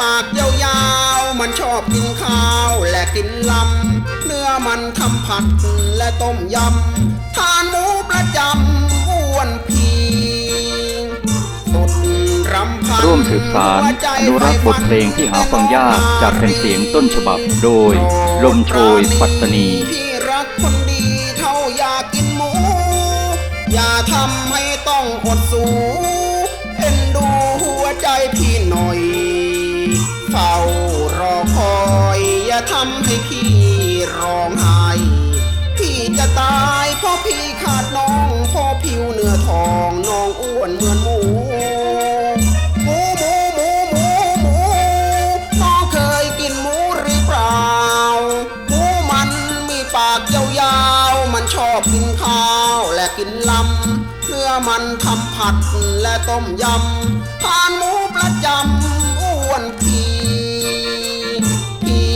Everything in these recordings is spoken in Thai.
ปากยาวๆ มันชอบกินข้าวและกินลำ เนื้อมันทำผัดและต้มยำ ทานหมูประจำอ้วนพีสุดรำพันร่วมสืบสารอนุรักษ์บทเพลงที่หาฟังยากจากแผ่นเสียงต้นฉบับโดย ลมโชยปัตตนีที่รักคนดีเท่าอยากกินหมู อย่าทำให้ต้องอดสู พี่ขาดน้องพราะผิวเนื้อทองน้องอ้วนเหมือนหมูหมูหมูหมูหมูหมูน้องเคยกินหมูหรือเปล่าหมูมันมีปากยาวๆมันชอบกินข้าวและกินลำเนื้อมันทำผัดและต้มยำทานหมูประจำอ้วนพี่พี่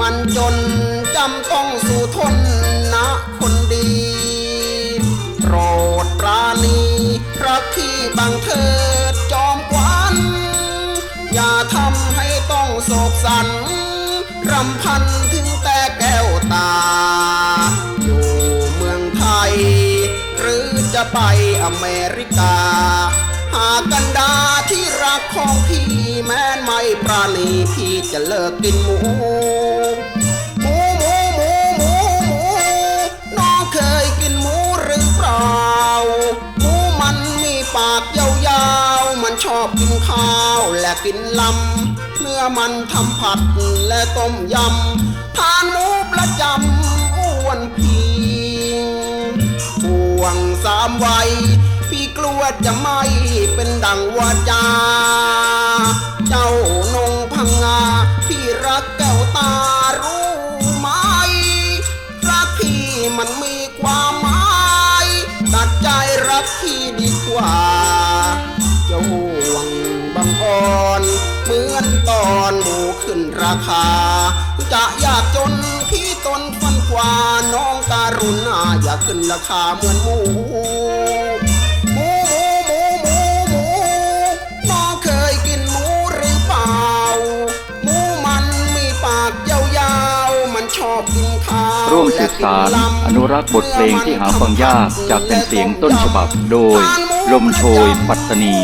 มันจนจำต้องสู่ทนนะคน กที่บังเทิดจอมกวันอย่าทำให้ต้องโศกสันรำพันถึงแต่แก้วตา อยู่เมืองไทย หรือจะไปอเมริกา หากกันดาที่รักของพี่แม้นไม่ปราณีพี่จะเลิกกินหมู อบกินข้าวและกินลำเนื้อมันทำผัดและต้มยำทานหมูประจำอ้วนพีห่วงสามวัยพี่กลัวจะไม่เป็นดังวาจา เจ้านงพังงาพี่รักแก้วตารู้ไหมรักพี่มันมีความหมายตัดใจรักพี่ดีกว่า จะห่วงบางอ่อนเหมือนตอนหมูขึ้นราคา จะอยากจนพี่ตนฟันกว่าน้องการุณาอย่าขึ้นราคาเหมือนหมู ร่วมสืบสารอนุรักษ์บทเพลงที่หาฟังยากจากเป็นเสียงต้นฉบับโดย ลมโชยปัตตานี